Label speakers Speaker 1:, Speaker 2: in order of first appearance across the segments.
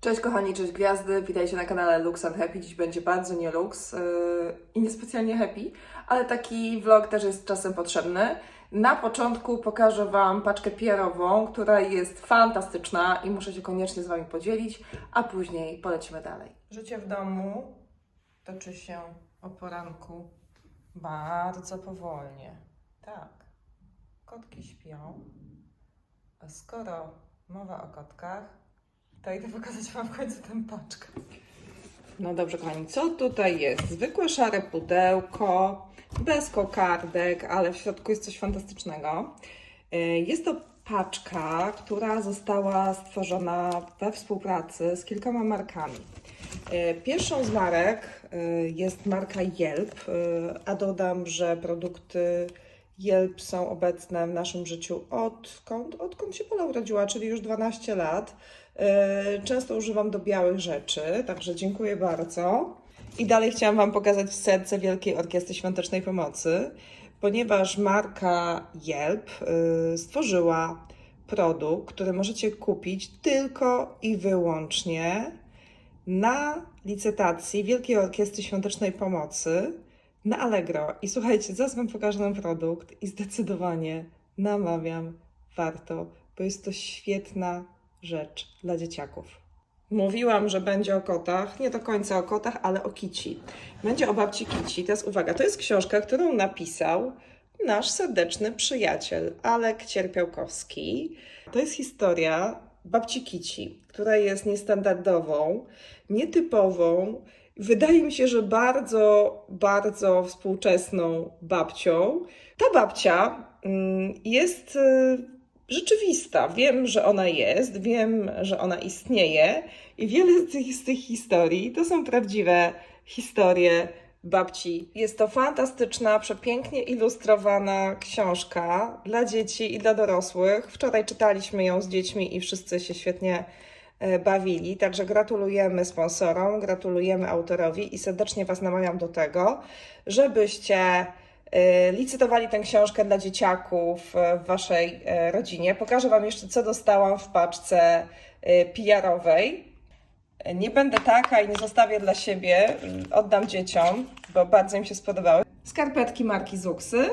Speaker 1: Cześć kochani, cześć gwiazdy, witajcie na kanale Lux and Happy. Dziś będzie bardzo nie lux yy, i niespecjalnie happy, ale taki vlog też jest czasem potrzebny. Na początku pokażę Wam paczkę PR-ową, która jest fantastyczna i muszę się koniecznie z Wami podzielić, a później polecimy dalej. Życie w domu toczy się o poranku bardzo powolnie. Tak, kotki śpią, a skoro mowa o kotkach, to idę pokazać Wam w końcu tę paczkę. No dobrze, kochani, co tutaj jest? Zwykłe szare pudełko, bez kokardek, ale w środku jest coś fantastycznego. Y, Jest to paczka, która została stworzona we współpracy z kilkoma markami. Y, Pierwszą z marek y, jest marka Yelp, a dodam, że produkty Yelp są obecne w naszym życiu odkąd, odkąd się Pola urodziła, czyli już 12 lat. E, Często używam do białych rzeczy, także dziękuję bardzo. I dalej chciałam Wam pokazać serce Wielkiej Orkiestry Świątecznej Pomocy, ponieważ marka Yelp y, stworzyła produkt, który możecie kupić tylko i wyłącznie na licytacji Wielkiej Orkiestry Świątecznej Pomocy na Allegro. I słuchajcie, zaraz Wam pokażę ten produkt i zdecydowanie namawiam, warto, bo jest to świetna rzecz dla dzieciaków. Mówiłam, że będzie o kotach, nie do końca o kotach, ale o kici. Będzie o babci kici. Teraz uwaga, to jest książka, którą napisał nasz serdeczny przyjaciel Alek Cierpiałkowski. To jest historia babci kici, która jest niestandardową, nietypową. Wydaje mi się, że bardzo, bardzo współczesną babcią. Ta babcia mm, jest y, rzeczywista. Wiem, że ona jest, wiem, że ona istnieje i wiele z tych, z tych historii to są prawdziwe historie babci. Jest to fantastyczna, przepięknie ilustrowana książka dla dzieci i dla dorosłych. Wczoraj czytaliśmy ją z dziećmi i wszyscy się świetnie e, bawili. Także gratulujemy sponsorom, gratulujemy autorowi i serdecznie Was namawiam do tego, żebyście licytowali tę książkę dla dzieciaków e, w Waszej e, rodzinie. Pokażę Wam jeszcze, co dostałam w paczce e, PR-owej. Nie będę taka i nie zostawię dla siebie, oddam dzieciom, bo bardzo im się spodobały. Skarpetki marki yy,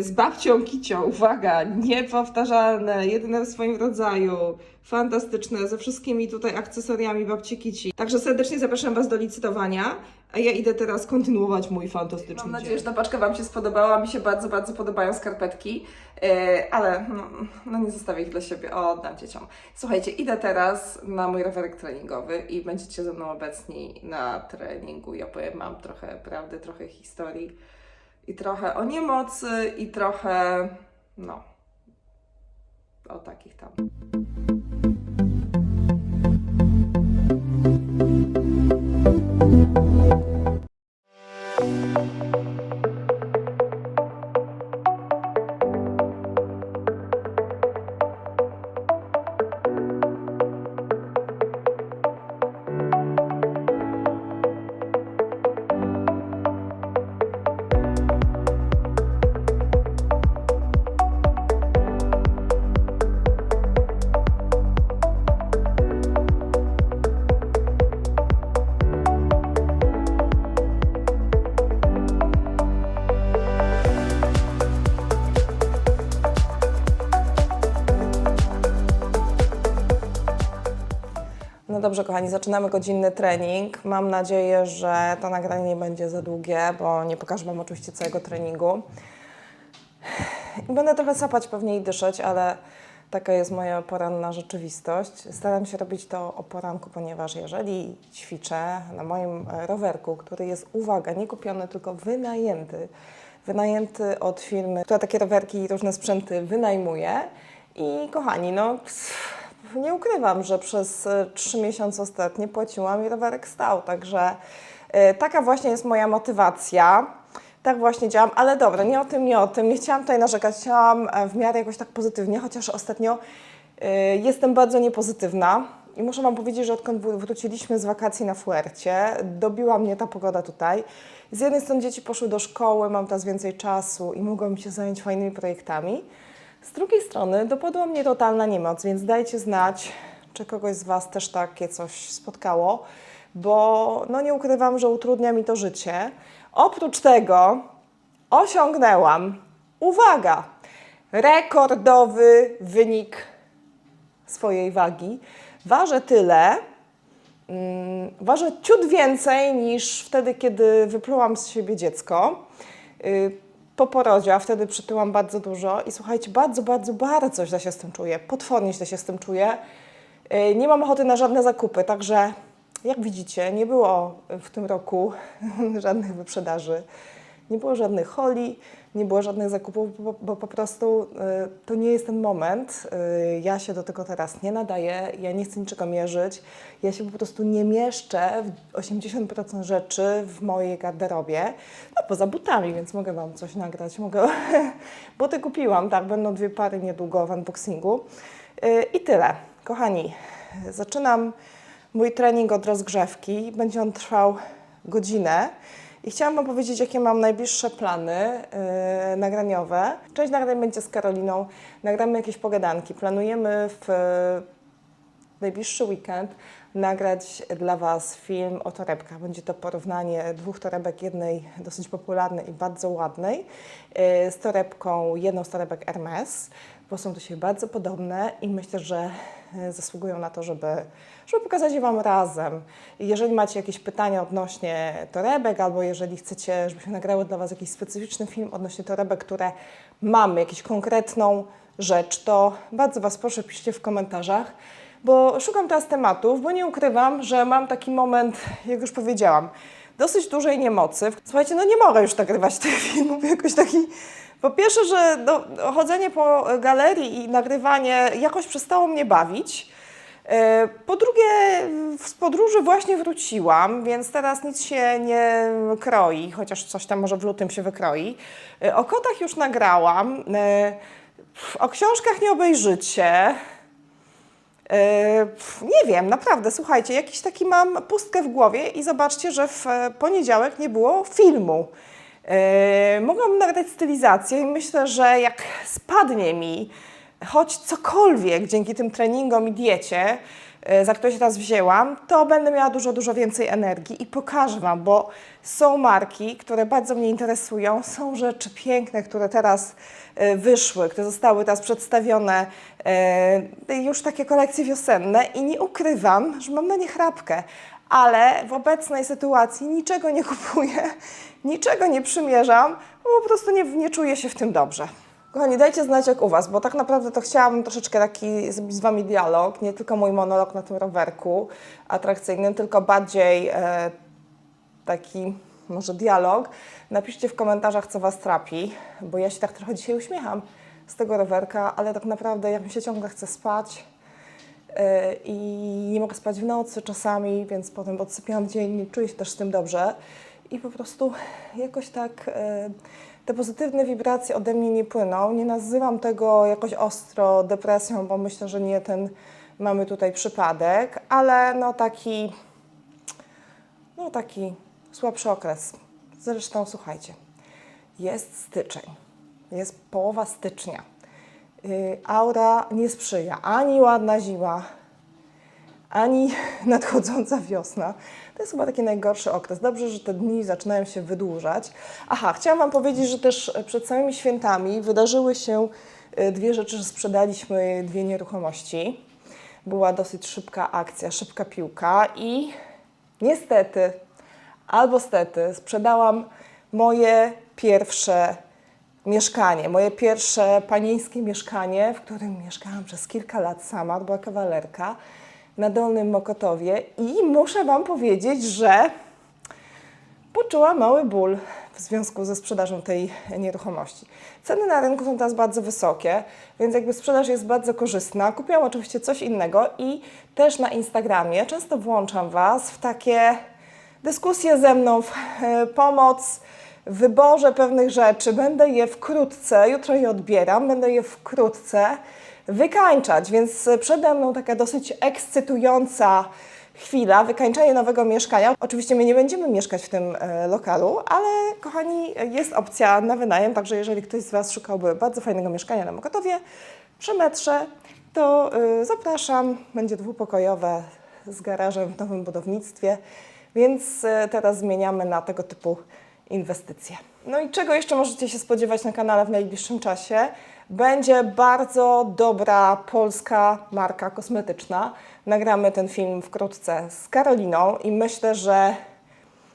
Speaker 1: z babcią Kicią, uwaga, niepowtarzalne, jedyne w swoim rodzaju, fantastyczne, ze wszystkimi tutaj akcesoriami babci Kici. Także serdecznie zapraszam Was do licytowania, a ja idę teraz kontynuować mój fantastyczny Mam nadzieję, że ta paczka Wam się spodobała, mi się bardzo, bardzo podobają skarpetki, yy, ale no, no nie zostawię ich dla siebie, o, oddam dzieciom. Słuchajcie, idę teraz na mój rowerek treningowy i będziecie ze mną obecni na treningu. Ja powiem, mam trochę prawdy, trochę historii i trochę o niemocy i trochę, no, o takich tam. No dobrze, kochani, zaczynamy godzinny trening. Mam nadzieję, że to nagranie nie będzie za długie, bo nie pokażę Wam oczywiście całego treningu. Będę trochę sapać pewnie i dyszeć, ale taka jest moja poranna rzeczywistość. Staram się robić to o poranku, ponieważ jeżeli ćwiczę na moim e, rowerku, który jest, uwaga, nie kupiony, tylko wynajęty, wynajęty od firmy, która takie rowerki i różne sprzęty wynajmuje. I kochani, no pff, nie ukrywam, że przez e, trzy miesiące ostatnie płaciłam i rowerek stał, także e, taka właśnie jest moja motywacja. Tak właśnie działam, ale dobra, nie o tym, nie o tym. Nie chciałam tutaj narzekać, chciałam e, w miarę jakoś tak pozytywnie, chociaż ostatnio jestem bardzo niepozytywna. I muszę Wam powiedzieć, że odkąd wr- wróciliśmy z wakacji na Fuercie, dobiła mnie ta pogoda tutaj. Z jednej strony dzieci poszły do szkoły, mam teraz więcej czasu i mogłam się zająć fajnymi projektami. Z drugiej strony dopadła mnie totalna niemoc, więc dajcie znać,
Speaker 2: czy kogoś z Was też takie coś spotkało, bo no nie ukrywam, że utrudnia mi to życie. Oprócz tego osiągnęłam, uwaga, rekordowy wynik swojej wagi. Ważę tyle, mm, ciut więcej niż wtedy, kiedy wyplułam z siebie dziecko. Y, Po porodzie, a wtedy przytyłam bardzo dużo i słuchajcie, bardzo, bardzo, bardzo źle się z tym czuję. Potwornie źle się z tym czuję. Y, Nie mam ochoty na żadne zakupy, także jak widzicie, nie było w tym roku żadnych wyprzedaży. Nie było żadnych holi, nie było żadnych zakupów, bo, bo po prostu y, to nie jest ten moment. Y, ja się do tego teraz nie nadaję, ja nie chcę niczego mierzyć. Ja się po prostu nie mieszczę w 80% rzeczy w mojej garderobie. No poza butami, więc mogę Wam coś nagrać. Mogę... Buty kupiłam, tak, będą dwie pary niedługo w unboxingu. Y, I tyle. Kochani, zaczynam mój trening od rozgrzewki. Będzie on trwał godzinę. I chciałam Wam powiedzieć, jakie mam najbliższe plany yy, nagraniowe. Część nagrań będzie z Karoliną, nagramy jakieś pogadanki. Planujemy w najbliższy weekend nagrać dla Was film o torebkach. Będzie to porównanie dwóch torebek, jednej dosyć popularnej i bardzo ładnej, yy, z torebką, jedną z torebek Hermes, bo są do siebie bardzo podobne i myślę, że yy, zasługują na to, żeby, żeby pokazać je Wam razem. Jeżeli macie jakieś pytania odnośnie torebek, albo jeżeli chcecie, żebyśmy nagrały dla Was jakiś specyficzny film odnośnie torebek, które mamy, jakąś konkretną rzecz, to bardzo Was proszę, piszcie w komentarzach, bo szukam teraz tematów, bo nie ukrywam, że mam taki moment, jak już powiedziałam, dosyć dużej niemocy. Słuchajcie, no nie mogę już nagrywać tych filmów, jakoś taki... Po pierwsze, że no, chodzenie po galerii i nagrywanie jakoś przestało mnie bawić. E, Po drugie, z podróży właśnie wróciłam, więc teraz nic się nie kroi, chociaż coś tam może w lutym się wykroi. E, O kotach już nagrałam, e, o książkach nie obejrzycie. Nie wiem, naprawdę, słuchajcie, jakiś taki mam pustkę w głowie i zobaczcie, że w poniedziałek nie było filmu. E, Mogłam nagrać stylizację i myślę, że jak spadnie mi choć cokolwiek dzięki tym treningom i diecie, za które się teraz wzięłam, to będę miała dużo, dużo więcej energii i pokażę Wam, bo są marki, które bardzo mnie interesują, są rzeczy piękne, które teraz e, wyszły, które zostały teraz przedstawione, e, już takie kolekcje wiosenne i nie ukrywam, że mam na nie chrapkę, ale w obecnej sytuacji niczego nie kupuję, niczego nie przymierzam, bo po prostu nie, nie czuję się w tym dobrze. Kochani, dajcie znać jak u Was, bo tak naprawdę to chciałabym troszeczkę taki zrobić z Wami dialog, nie tylko mój monolog na tym rowerku atrakcyjnym, tylko bardziej e, taki może dialog. Napiszcie w komentarzach, co Was trapi, bo ja się tak trochę dzisiaj uśmiecham z tego rowerka, ale tak naprawdę jak mi się ciągle chce spać e, i nie mogę spać w nocy czasami, więc potem odsypiam dzień, nie czuję się też z tym dobrze i po prostu jakoś tak e, te pozytywne wibracje ode mnie nie płyną. Nie nazywam tego jakoś ostro depresją, bo myślę, że nie ten mamy tutaj przypadek, ale no taki, no taki słabszy okres. Zresztą słuchajcie, jest styczeń, jest połowa stycznia. Yy, aura nie sprzyja ani ładna zima, ani nadchodząca wiosna. To jest chyba taki najgorszy okres. Dobrze, że te dni zaczynają się wydłużać. Aha, chciałam Wam powiedzieć, że też przed samymi świętami wydarzyły się e, dwie rzeczy, że sprzedaliśmy dwie nieruchomości. Była dosyć szybka akcja, szybka piłka i niestety, albo stety, sprzedałam moje pierwsze mieszkanie, moje pierwsze panieńskie mieszkanie, w którym mieszkałam przez kilka lat sama, to była kawalerka na Dolnym Mokotowie i muszę Wam powiedzieć, że poczułam mały ból w związku ze sprzedażą tej nieruchomości. Ceny na rynku są teraz bardzo wysokie, więc jakby sprzedaż jest bardzo korzystna. Kupiłam oczywiście coś innego i też na Instagramie często włączam Was w takie dyskusje ze mną, w e, pomoc w wyborze pewnych rzeczy. Będę je wkrótce, jutro je odbieram, będę je wkrótce wykańczać, więc przede mną taka dosyć ekscytująca chwila, wykańczanie nowego mieszkania. Oczywiście my nie będziemy mieszkać w tym e, lokalu, ale kochani, jest opcja na wynajem, także jeżeli ktoś z Was szukałby bardzo fajnego mieszkania na Mokotowie, przy metrze, to y, zapraszam. Będzie dwupokojowe z garażem w nowym budownictwie, więc y, teraz zmieniamy na tego typu inwestycje. No i czego jeszcze możecie się spodziewać na kanale w najbliższym czasie? Będzie bardzo dobra polska marka kosmetyczna. Nagramy ten film wkrótce z Karoliną i myślę, że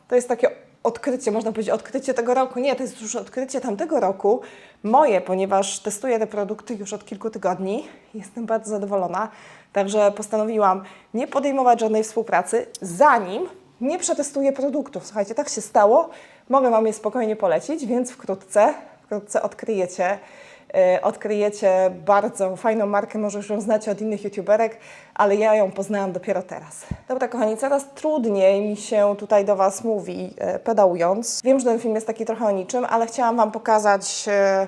Speaker 2: to jest takie odkrycie, można powiedzieć odkrycie tego roku. Nie, to jest już odkrycie tamtego roku. Moje, ponieważ testuję te produkty już od kilku tygodni. Jestem bardzo zadowolona. Także postanowiłam nie podejmować żadnej współpracy, zanim nie przetestuję produktów. Słuchajcie, tak się stało. Mogę Wam je spokojnie polecić, więc wkrótce, wkrótce odkryjecie e, odkryjecie bardzo fajną markę, może już ją znacie od innych youtuberek, ale ja ją poznałam dopiero teraz. Dobra kochani, coraz trudniej mi się tutaj do Was mówi, e, pedałując. Wiem, że ten film jest taki trochę o niczym, ale chciałam Wam pokazać, e,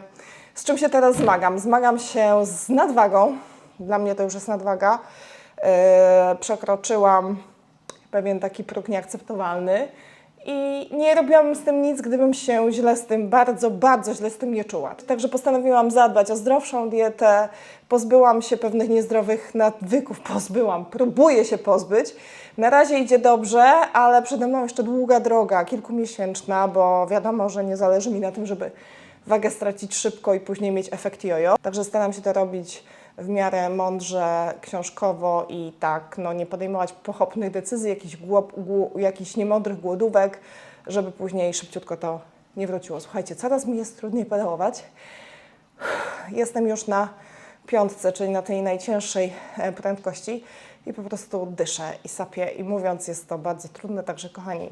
Speaker 2: z czym się teraz zmagam. Zmagam się z nadwagą, dla mnie to już jest nadwaga. E, Przekroczyłam pewien taki próg nieakceptowalny. I nie robiłabym z tym nic, gdybym się źle z tym, bardzo, bardzo źle z tym nie czuła. Także postanowiłam zadbać o zdrowszą dietę, pozbyłam się pewnych niezdrowych nawyków, pozbyłam, próbuję się pozbyć. Na razie idzie dobrze, ale przede mną jeszcze długa droga, kilkumiesięczna, bo wiadomo, że nie zależy mi na tym, żeby wagę stracić szybko i później mieć efekt jojo. Także staram się to robić w miarę mądrze, książkowo i tak, no nie podejmować pochopnych decyzji, jakichś, głup, głu, jakichś niemądrych głodówek, żeby później szybciutko to nie wróciło. Słuchajcie, coraz mi jest trudniej pedałować. Jestem już na piątce, czyli na tej najcięższej e, prędkości i po prostu dyszę i sapię i mówiąc jest to bardzo trudne, także kochani,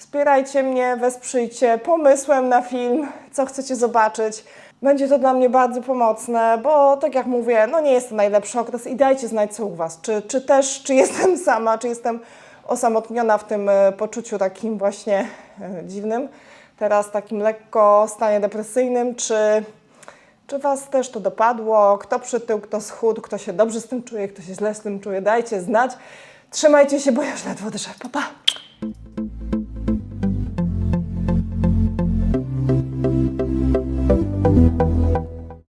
Speaker 2: wspierajcie mnie, wesprzyjcie pomysłem na film, co chcecie zobaczyć. Będzie to dla mnie bardzo pomocne, bo tak jak mówię, no nie jest to najlepszy okres i dajcie znać co u Was. Czy, czy też, czy jestem sama, czy jestem osamotniona w tym e, poczuciu takim właśnie e, dziwnym, teraz takim lekko stanie depresyjnym, czy, czy Was też to dopadło? Kto przytył, kto schudł, kto się dobrze z tym czuje, kto się źle z tym czuje, dajcie znać. Trzymajcie się, bo ja już ledwo dyszę. Pa, pa!